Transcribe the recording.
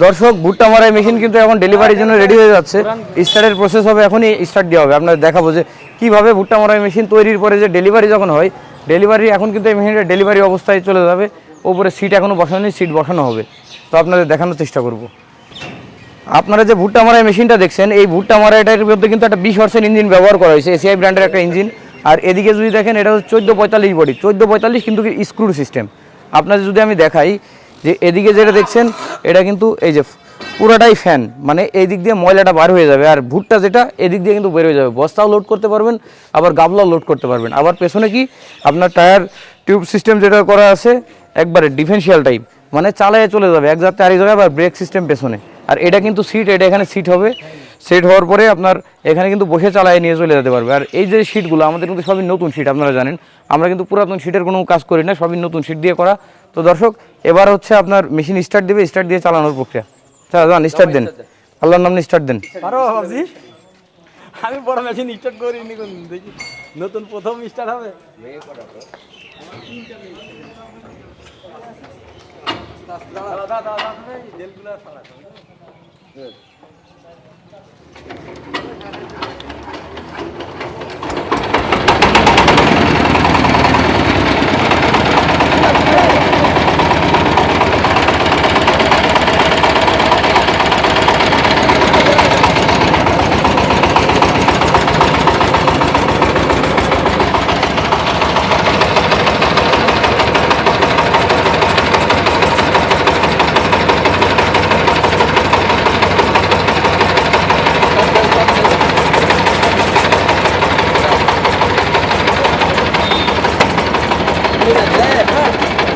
দর্শক, ভুট্টা মারাই মেশিন কিন্তু এখন ডেলিভারির জন্য রেডি হয়ে যাচ্ছে। স্টার্টের প্রসেস হবে, এখনই স্টার্ট দেওয়া হবে। আপনাদের দেখাবো যে কীভাবে ভুট্টা মারাই মেশিন তৈরির পরে যে ডেলিভারি যখন হয় ডেলিভারি এখন কিন্তু এই মেশিনটা ডেলিভারি অবস্থায় চলে যাবে। ওপরে সিট এখনও বসানো নেই সিট বসানো হবে। তো আপনাদের দেখানোর চেষ্টা করব। আপনারা যে ভুট্টা মারাই মেশিনটা দেখছেন, এই ভুট্টা মারাইটার মধ্যে কিন্তু একটা বিশ পার্সেন্ট ইঞ্জিন ব্যবহার করা হয়েছে এসিআই ব্র্যান্ডের একটা ইঞ্জিন আর এদিকে যদি দেখেন, এটা হচ্ছে চোদ্দ পঁয়তাল্লিশ বডি চোদ্দ পঁয়তাল্লিশ কিন্তু স্ক্রু সিস্টেম আপনাদের যদি আমি দেখাই যে এদিকে যেটা দেখছেন এটা কিন্তু এই যে পুরোটাই ফ্যান মানে এই দিক দিয়ে ময়লাটা বার হয়ে যাবে। আর ভুট্টা যেটা এদিক দিয়ে কিন্তু বের হয়ে যাবে। বস্তাও লোড করতে পারবেন, আবার গাবলাও লোড করতে পারবেন। আবার পেছনে কি, আপনার টায়ার টিউব সিস্টেম যেটা করা আছে, একবারে ডিফেন্সিয়াল টাইপ মানে চালায় চলে যাবে, এক জায়গায় আরেক জায়গায়, আবার ব্রেক সিস্টেম পেছনে। আর এটা কিন্তু সিট এটা এখানে সিট হবে। সেট হওয়ার পরে আপনার এখানে কিন্তু বসে চালায় নিয়ে চলে যেতে পারবে। আর এই যে সিটগুলো আমাদের কিন্তু সবই নতুন সিট আপনারা জানেন। আমরা কিন্তু পুরাতন সিটের কোনো কাজ করি না, সবই নতুন সিট দিয়ে করা। তো দর্শক এবার হচ্ছে আপনার মেশিন স্টার্ট দিবে স্টার্ট দিয়ে চালানোর প্রক্রিয়া। যান স্টার্ট দেন। আল্লাহর নাম স্টার্ট দেন। আমি বড় মেশিন স্টার্ট করিনি দেখি। নতুন প্রথম স্টার্ট হবে। ¡Vale, vale!